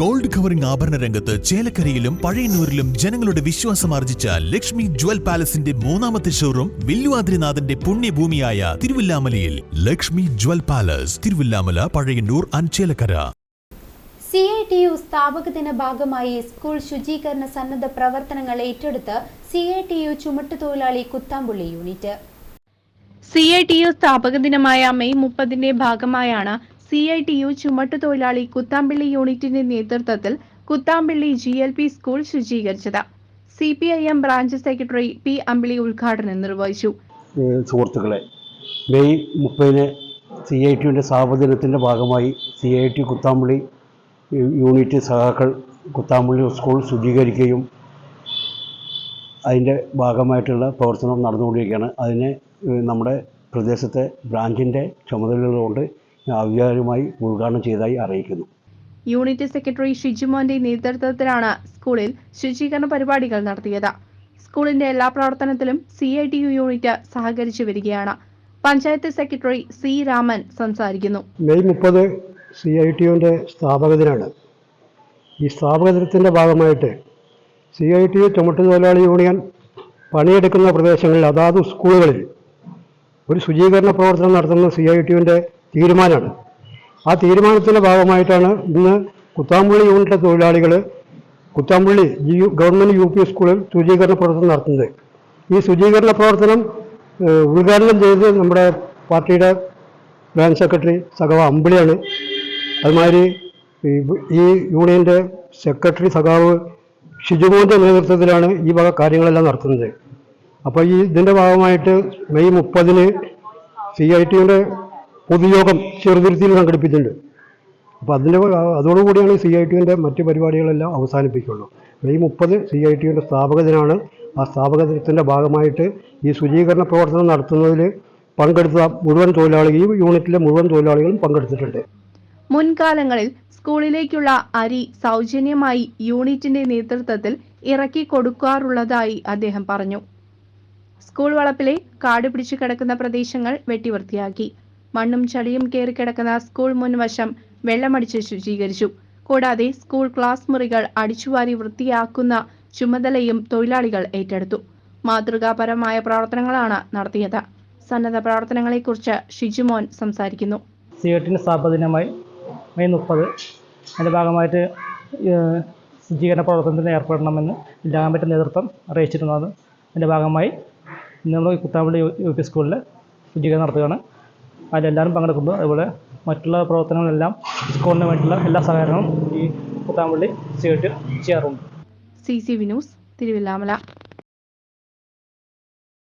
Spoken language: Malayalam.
ഗോൾഡ് കവറിംഗ് ആഭരണ രംഗത്ത് ചേലക്കരയിലും പഴയന്നൂരിലും ജനങ്ങളുടെ വിശ്വാസം ആർജിച്ച ലക്ഷ്മി ജ്വൽ പാലസിന്റെ മൂന്നാമത്തെ ഷോറൂം വില്ലുവാദ്രിനാഥന്റെ പുണ്യഭൂമിയായ തിരുവില്ലാമലയിൽ. Lakshmi jewel palace Thiruvillamala Pazhayannur Anchelakkara Chelakkara. C I T U സ്ഥാപക ദിന ഭാഗമായി സ്കൂൾ ശുചീകരണ സന്നദ്ധ പ്രവർത്തനങ്ങൾ ഏറ്റെടുത്ത് C I T U ചുമട്ടുതൊഴിലാളി Kuthampully unit. C I T U സ്ഥാപക ദിനമായ മെയ് മുപ്പതിന്റെ ഭാഗമായാണ് സി ഐ ടി യു ചുമട്ടുതൊഴിലാളി കുത്താമ്പിള്ളി യൂണിറ്റിന്റെ നേതൃത്വത്തിൽ Kuthampully G L P school ശുചീകരിച്ചത്. C P I M branch secretary P Ambili ഉദ്ഘാടനം നിർവഹിച്ചു. സുഹൃത്തുക്കളെ മെയ് മുപ്പതിന് സി ഐ ടിയുടെ സ്ഥാപനത്തിന്റെ ഭാഗമായി C I T Kuthampully U- unit സഹാക്കൾ Kuthampully school ശുചീകരിക്കുകയും അതിന്റെ ഭാഗമായിട്ടുള്ള പ്രവർത്തനം നടന്നുകൊണ്ടിരിക്കുകയാണ്. അതിന് നമ്മുടെ പ്രദേശത്തെ ബ്രാഞ്ചിന്റെ ചുമതലകളുകൊണ്ട് ഔദ്യോഗികമായി ഉദ്ഘാടനം ചെയ്തതായി അറിയിക്കുന്നു. യൂണിറ്റ് സെക്രട്ടറി ഷിജുമോന്റെ നേതൃത്വത്തിലാണ് സ്കൂളിൽ ശുചീകരണ പരിപാടികൾ നടത്തിയത്. സ്കൂളിന്റെ എല്ലാ പ്രവർത്തനത്തിലും C I T U unit സഹകരിച്ചു വരികയാണ്. പഞ്ചായത്ത് സെക്രട്ടറി സി രാമൻ സംസാരിക്കുന്നു. മെയ് മുപ്പത് സി ഐ ടി യുവിന്റെ സ്ഥാപക ദിനമാണ് ഈ സ്ഥാപക ദിനത്തിന്റെ ഭാഗമായിട്ട് സി ഐ ടി യു ചുമട്ടുതൊഴിലാളി യൂണിയൻ പണിയെടുക്കുന്ന പ്രദേശങ്ങളിൽ അതാത് സ്കൂളുകളിൽ ഒരു ശുചീകരണ പ്രവർത്തനം നടത്തുന്ന സി ഐ ടി യുവിന്റെ തീരുമാനമാണ്. ആ തീരുമാനത്തിന്റെ ഭാഗമായിട്ടാണ് ഇന്ന് കുത്താമ്പുള്ളി യൂണിറ്റിലെ തൊഴിലാളികൾ കുത്താമ്പുള്ളി ഗവൺമെന്റ് യു പി സ്കൂളിൽ ശുചീകരണ പ്രവർത്തനം നടത്തുന്നത്. ഈ ശുചീകരണ പ്രവർത്തനം ഉദ്ഘാടനം ചെയ്തത് നമ്മുടെ പാർട്ടിയുടെ ബ്രാഞ്ച് സെക്രട്ടറി സഖാവ് അമ്പിളിയാണ്. അതുമാതിരി ഈ യൂണിയന്റെ സെക്രട്ടറി സഖാവ് ഷിജുമോന്റെ നേതൃത്വത്തിലാണ് ഈ വക കാര്യങ്ങളെല്ലാം നടത്തുന്നത്. അപ്പോൾ ഈ ഇതിന്റെ ഭാഗമായിട്ട് മെയ് മുപ്പതിന് സി ഐ ടിയുടെ പൊതുയോഗം ചെറുതുരുത്തിയിൽ സംഘടിപ്പിച്ചിട്ടുണ്ട്. അപ്പോൾ അതിന്റെ അതോടുകൂടിയാണ് സി ഐ ടിയുടെ മറ്റ് പരിപാടികളെല്ലാം അവസാനിപ്പിക്കുള്ളൂ. മെയ് മുപ്പത് സി ഐ ടിയുടെ സ്ഥാപക ദിനമാണ് ആ സ്ഥാപക ദിനത്തിന്റെ ഭാഗമായിട്ട് ഈ ശുചീകരണ പ്രവർത്തനം നടത്തുന്നതിൽ പങ്കെടുത്ത മുഴുവൻ തൊഴിലാളികളും യൂണിറ്റിലെ മുഴുവൻ തൊഴിലാളികളും പങ്കെടുത്തിട്ടുണ്ട്. മുൻകാലങ്ങളിൽ സ്കൂളിലേക്കുള്ള അരി സൗജന്യമായി യൂണിറ്റിന്റെ നേതൃത്വത്തിൽ ഇറക്കി കൊടുക്കാറുള്ളതായി അദ്ദേഹം പറഞ്ഞു. സ്കൂൾ വളപ്പിലെ കാട് പിടിച്ചു കിടക്കുന്ന പ്രദേശങ്ങൾ വെട്ടിവൃത്തിയാക്കി. മണ്ണും ചളിയും കയറി കിടക്കുന്ന സ്കൂൾ മുൻവശം വെള്ളമടിച്ച് ശുചീകരിച്ചു. കൂടാതെ സ്കൂൾ ക്ലാസ് മുറികൾ അടിച്ചുവാരി വൃത്തിയാക്കുന്ന ചുമതലയും തൊഴിലാളികൾ ഏറ്റെടുത്തു. മാതൃകാപരമായ പ്രവർത്തനങ്ങളാണ് നടത്തിയത്. സന്നദ്ധ പ്രവർത്തനങ്ങളെക്കുറിച്ച് ഷിജുമോൻ സംസാരിക്കുന്നു. സി എട്ടിന്റെ സ്ഥാപനമായി മെയ് മുപ്പത്. അതിന്റെ ഭാഗമായിട്ട് ശുചീകരണ പ്രവർത്തനത്തിന് ഏർപ്പെടണമെന്ന് ജില്ലാ നേതൃത്വം അറിയിച്ചിരുന്നതാണ് അതിന്റെ ഭാഗമായി ഇന്ന് നമ്മൾ കുത്താമ്പള്ളി യു പി സ്കൂളിൽ ശുചീകരണം നടത്തുകയാണ്. അതിലെല്ലാവരും പങ്കെടുക്കുമ്പോൾ അതുപോലെ മറ്റുള്ള പ്രവർത്തനങ്ങളെല്ലാം സ്കൂളിന് വേണ്ടിയുള്ള എല്ലാ സഹകരണവും ഈ പുത്താമ്പള്ളി സി ചെയ്യാറുണ്ട്. C C V news Thiruvillamala.